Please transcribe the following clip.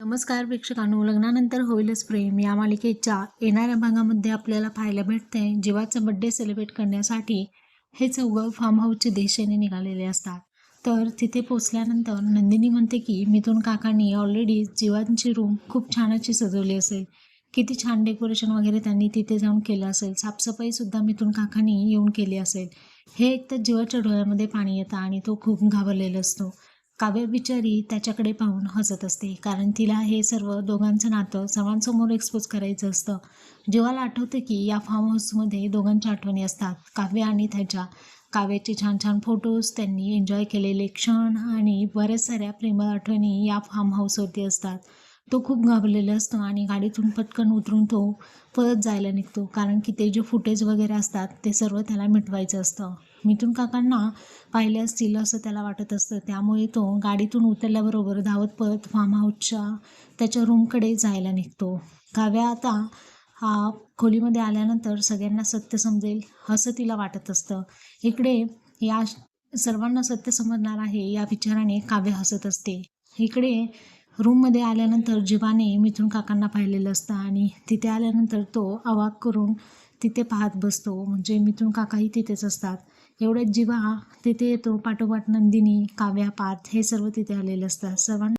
नमस्कार प्रेक्षकांनो लग्नानंतर होईलच प्रेम. या मालिकेच्या येणाऱ्या भागामध्ये आपल्याला पाहायला भेटते जीवाचा बड्डे सेलिब्रेट करण्यासाठी हे चौघं फार्म हाऊसच्या दिशेने निघालेले असतात. तर तिथे पोचल्यानंतर नंदिनी म्हणते की मिथून काकांनी ऑलरेडी जीवांची रूम खूप छान अशी सजवली असेल. किती छान डेकोरेशन वगैरे त्यांनी तिथे जाऊन केलं असेल. साफसफाईसुद्धा मिथून काकांनी येऊन केली असेल. हे एक तर जीवाच्या डोळ्यामध्ये पाणी येतं आणि तो खूप घाबरलेला असतो. काव्य बिचारी त्याच्याकडे पाहून हसत असते. कारण तिला हे सर्व दोघांचं नातं सर्वांसमोर एक्सपोज करायचं असतं. जीवाला आठवतं की या फार्म हाऊसमध्ये दोघांच्या आठवणी असतात. काव्य आणि त्याच्या. काव्याचे छान छान फोटोज त्यांनी एन्जॉय केलेले क्षण आणि बऱ्याच साऱ्या प्रेमळ आठवणी या फार्म हाऊसवरती असतात. तो खूप घाबरलेला असतो आणि गाडीतून पटकन उतरून तो पळत जायला निघतो. कारण की ते जे फुटेज वगैरे असतात ते सर्व त्याला मिटवायचं असतं. मिथून काकांना पाहिले असतील असं त्याला वाटत असतं. त्यामुळे तो गाडीतून उतरल्याबरोबर धावत पळत फार्म हाऊसच्या त्याच्या रूमकडे जायला निघतो. काव्या आता हा खोलीमध्ये आल्यानंतर सगळ्यांना सत्य समजेल असं तिला वाटत असतं. इकडे या सर्वांना सत्य समजणार आहे या विचाराने काव्य हसत असते. इकडे रूममध्ये आल्यानंतर जीवाने मिथून काकांना पाहिलेलं असतं आणि तिथे आल्यानंतर तो अवाक करून तिथे पाहत बसतो. म्हणजे मिथून काकाही तिथेच असतात. एवढ्याच जीवा तिथे येतो. पाठोपाठ नंदिनी काव्या पार्थ हे सर्व तिथे आलेले असतात. सर्वांना